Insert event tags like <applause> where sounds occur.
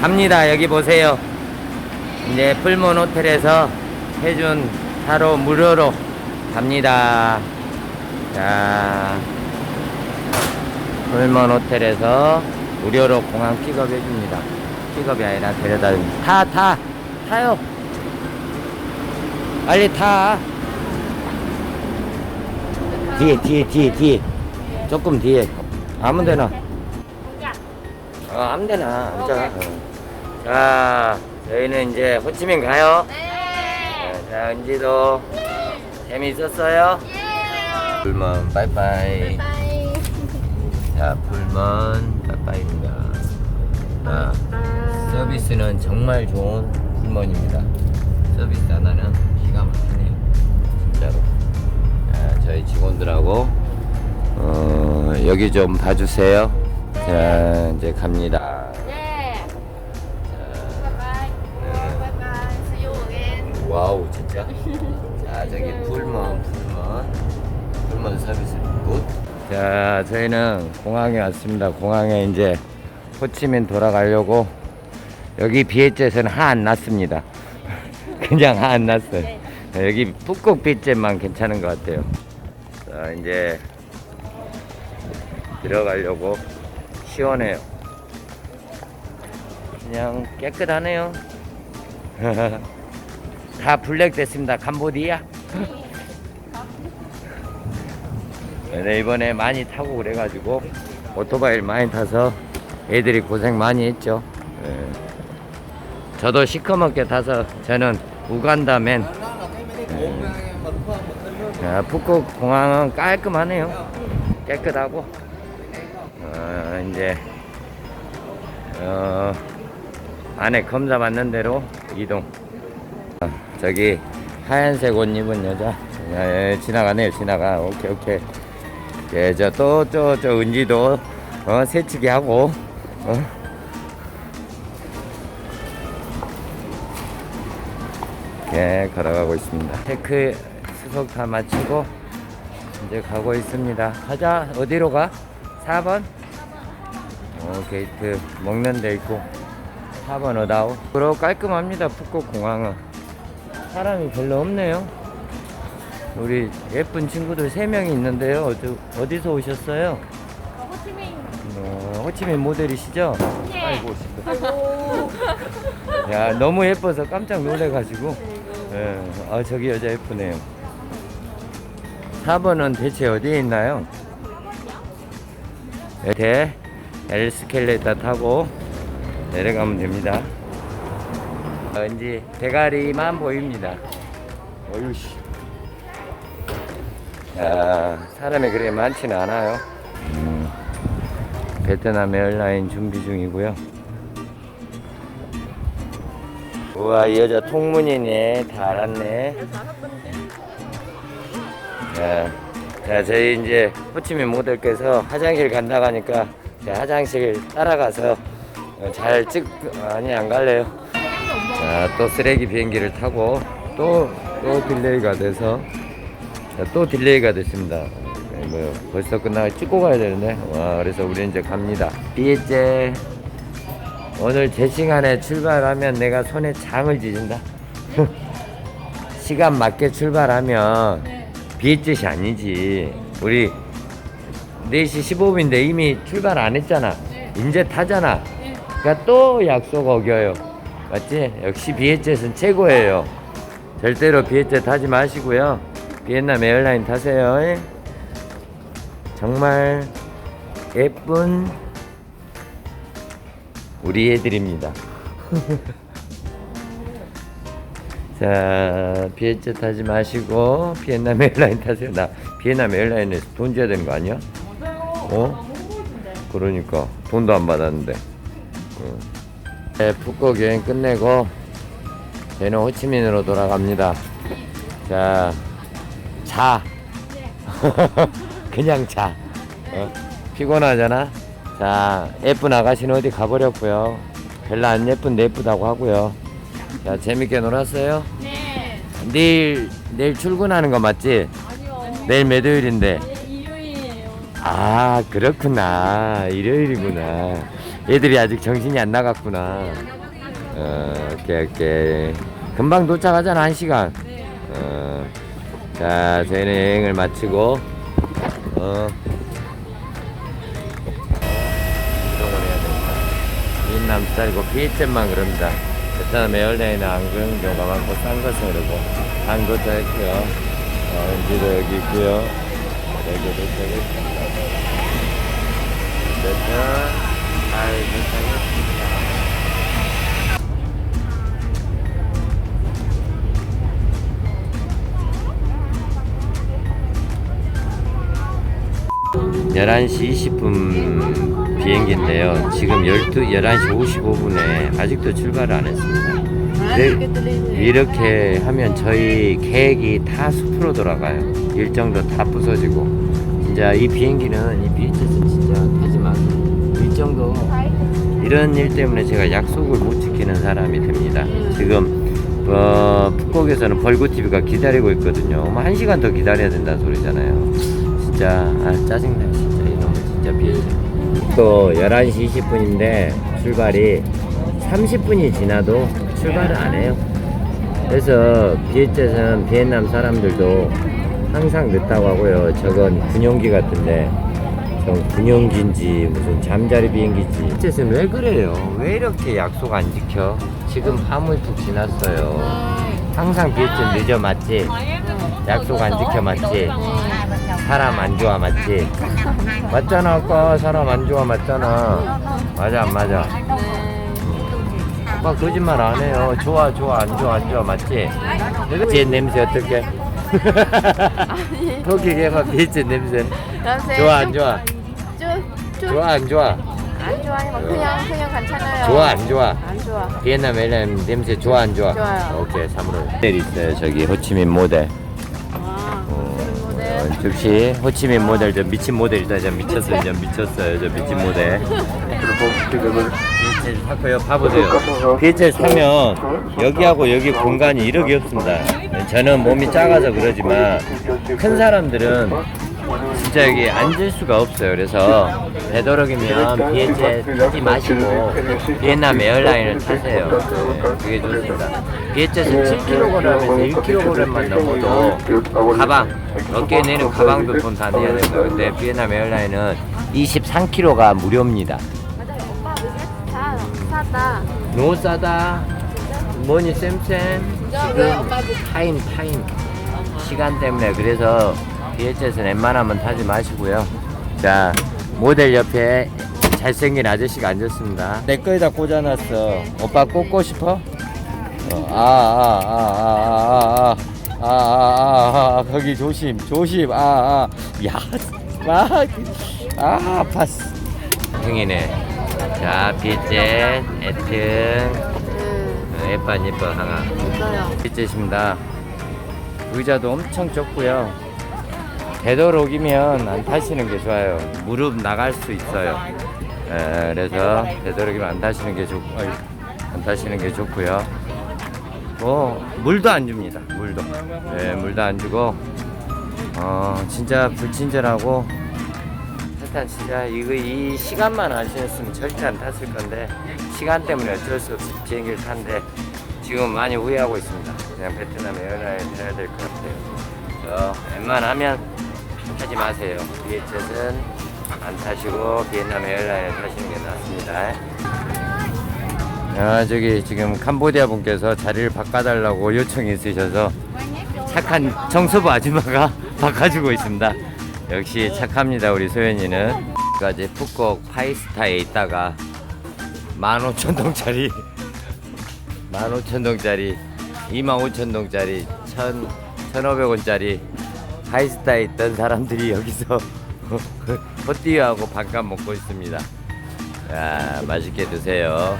갑니다. 여기 보세요. 이제 풀문 호텔에서 해준 차로 무료로 갑니다. 자, 풀문 호텔에서 무료로 공항 픽업 해줍니다. 픽업이 아니라 데려다 줍니다. 타, 타, 타요. 빨리 타. 뒤에, 뒤에, 뒤에, 뒤에. 조금 뒤에. 아무 데나. 어, 아무 데나. 앉아. 어. 자, 저희는 이제 호치민 가요. 네. 자, 은지도 재미있었어요? 예. 불먼 빠이빠이. 바이. 자, 불먼 빠이빠이입니다. 아, 서비스는 정말 좋은 불먼입니다. 서비스 하나는 기가 막히네요. 진짜로. 자, 저희 직원들하고 어, 여기 좀 봐주세요. 자, 이제 갑니다. 자 저희는 공항에 왔습니다. 공항에 이제 호치민 돌아가려고 여기 비에젯은 하안 났습니다. <laughs> 그냥 하 안 났어요. 여기 북극 비jet만 괜찮은 것 같아요. 자 이제 들어가려고 시원해요. 그냥 깨끗하네요. <laughs> 다 블랙 됐습니다. 캄보디아. <laughs> 네, 이번에 많이 타고 그래가지고 오토바이를 많이 타서 애들이 고생 많이 했죠. 예. 저도 시커멓게 타서 저는 우간다맨. 예. 야, 북극 공항은 깔끔하네요. 깨끗하고. 어, 이제 어, 안에 검사 받는 대로 이동. 아, 저기 하얀색 옷 입은 여자 예, 예, 지나가네요 지나가 오케이 오케이 예, 저 또 저 저 은지도 어, 새치기 하고 어? 예, 걸어가고 있습니다. 체크 수속 다 마치고 이제 가고 있습니다. 가자. 어디로 가? 4번? 어, 게이트 먹는 데 있고. 4번 어다오? 그러 깔끔합니다. 북극 공항은. 사람이 별로 없네요 우리 예쁜 친구들 3명이 있는데요 어디, 어디서 오셨어요? 호치민. 어, 호치민 모델이시죠? 예. 아이고 야 너무 예뻐서 깜짝 놀래가지고 예, 아 저기 여자 예쁘네요 4번은 대체 어디에 있나요? 대 엘스켈레이터 타고 내려가면 됩니다 어, 이제 대가리만 보입니다 어휴 씨 야 사람이 그렇게 많지는 않아요. 음, 베트남 에어라인 준비 중이고요. 우와 이 여자 통문이네. 다 알았네. 자, 자 저희 이제 호치민 모델께서 화장실 간다고 하니까 화장실 따라가서 어, 잘 찍, 아니 안 갈래요? 자, 또 쓰레기 비행기를 타고 또, 또 딜레이가 돼서 자, 또 딜레이가 됐습니다. 네, 뭐 벌써 끝나고 찍고 가야 되는데. 와 그래서 우리 이제 갑니다. 비에제 오늘 제 시간에 출발하면 내가 손에 장을 지진다. <laughs> 시간 맞게 출발하면 비에젯이 아니지. 우리 4시 15분인데 이미 출발 안 했잖아. 이제 타잖아. 그러니까 또 약속 어겨요. 맞지? 역시 비에젯은 최고예요. 절대로 비에젯 타지 마시고요 비엔남 에어라인 타세요 예? 정말 예쁜 우리 애들입니다 <laughs> 자 비에젯 타지 마시고 비엔남 에어라인 타세요 나 비엔남 에어라인에서 돈 줘야 되는 거 아니야? 어? 그러니까 돈도 안 받았는데 어. 네, 북극 여행 끝내고 저희는 호치민으로 돌아갑니다 자 자. <laughs> 그냥 자. 어? 피곤하잖아. 자, 예쁜 아가씨는 어디 가버렸고요. 별로 안 예쁜데 예쁘다고 하고요. 자, 재밌게 놀았어요. 네. 내일 내일 출근하는 거 맞지? 아니요. 내일 몇 요일인데? 네, 일요일이에요. 아, 그렇구나. 일요일이구나. 얘들이 아직 정신이 안 나갔구나. 어, 오케이, 오케이. 금방 도착하잖아, 한 시간. 어, 자, 여행을 마치고, 어, 이동을 해야 됩니다. 비엔남 스타일이고, 비엔만 그럽니다. 베트남 에어라인 안경, 요가 많고, 싼 것은 그러고, 한 도착했고요. 어, 엔지도 여기 있고요. 여기 도착했습니다. 어쨌든, 잘 도착했습니다. 열한 시 20분 비행기인데요. 지금 12, 11시 55분에 아직도 출발을 안 했습니다. 네, 이렇게 하면 저희 계획이 다 숲으로 돌아가요. 일정도 다 부서지고. 진짜 이 비행기는 이 BHS는 진짜 마세요. 일정도 이런 일 때문에 제가 약속을 못 지키는 사람이 됩니다. 지금 어, 푸콕에서는 벌구 TV가 기다리고 있거든요. 뭐한 시간 더 기다려야 된다는 소리잖아요. 진짜 아, 짜증나 진짜 이놈은 진짜 비행기. 또 11시 20분인데 출발이 30분이 지나도 출발을 안 해요. 그래서 비엣젯은 비엔남 사람들도 항상 늦다고 하고요. 저건 군용기 같은데 전 군용기인지 무슨 잠자리 비행기지. 비엣젯은 왜 그래요? 왜 이렇게 약속 안 지켜? 지금 화물푹 지났어요. 항상 비엣젯 늦어 맞지? 약속 안 지켜 맞지? 사람 안 좋아 맞지? 맞잖아 아까 사람 안 좋아 맞잖아. 맞아 안 맞아? 오빠 거짓말 안 해요. 좋아 좋아 안 좋아 안 좋아 맞지? 제 냄새 어떻게? 거기 걔가 비엣젯 냄새 좋아 안 좋아? 좀, 좋아 안 좋아? 안 좋아요. 뭐 그냥 그냥 괜찮아요. 좋아 안 좋아? 안 좋아. 비엔나 멜렘 냄새 좋아 안 좋아? 좋아요. 오케이 3으로 모델 있어요 저기 호치민 모델 즉시 호치민 모델 저 미친 모델이다. 저 미쳤어요. 저 미쳤어요. 저 미친 모델. 비에첼 사고요. 봐보세요. 비에첼 사면 여기하고 여기 공간이 1억이 없습니다. 저는 몸이 작아서 그러지만 큰 사람들은 진짜 여기 앉을 수가 없어요. 그래서 되도록이면 비에첼 타지 마시고 비엔남 에어라인을 타세요. 네, 그게 좋습니다. 비에첼은 7kg에서 1kg만 넘어도 가방 어깨에 내는 가방도 돈 다 내야 돼요. 근데 비엔남 에어라인은 23kg가 무료입니다. 사다. 너무 싸다. 뭐니 쌤쌤? 지금 타임 타임. 시간 때문에 그래서 BHS는 웬만하면 타지 마시고요 자 모델 옆에 잘생긴 아저씨가 앉았습니다 내 거에다 꽂아놨어 오빠 꽂고 싶어? 아, 아아아아아아아 아 아 아 아, 아, 아, 아, 거기 조심 조심 아 아 야 아 아, 아팠어 흥이네 자 비엣젯 애튼 그 예뻐 예뻐 하나 있어요. 비엣젯입니다 의자도 엄청 좁고요 되도록이면 안 타시는 게 좋아요 무릎 나갈 수 있어요 에, 그래서 되도록이면 안 타시는 게 좋고 안 타시는 게 좋고요 뭐 물도 안 줍니다 물도 예, 물도 안 주고 어 진짜 불친절하고 일단 진짜 이거 이 시간만 아시았으면 절대 안 탔을 건데 시간 때문에 어쩔 수 없이 비행기를 탔는데 지금 많이 후회하고 있습니다. 그냥 베트남 에어라인 해야 될 것 같아요. 웬만하면 타지 마세요. 비엣젯은 안 타시고 비엔남 에어라인 타시는 게 낫습니다. 아 저기 지금 캄보디아 분께서 자리를 바꿔달라고 요청이 있으셔서 착한 청소부 아줌마가 <laughs> 바꿔주고 있습니다. 역시 착합니다 우리 소연이는. 까지 푸콕 파이스타에 있다가 15,000동짜리 15,000동짜리 25,000동짜리 1,000, 1,500원짜리 하이스타에 있던 사람들이 여기서 <laughs> 호띠하고 밥값 먹고 있습니다. 야, 맛있게 드세요.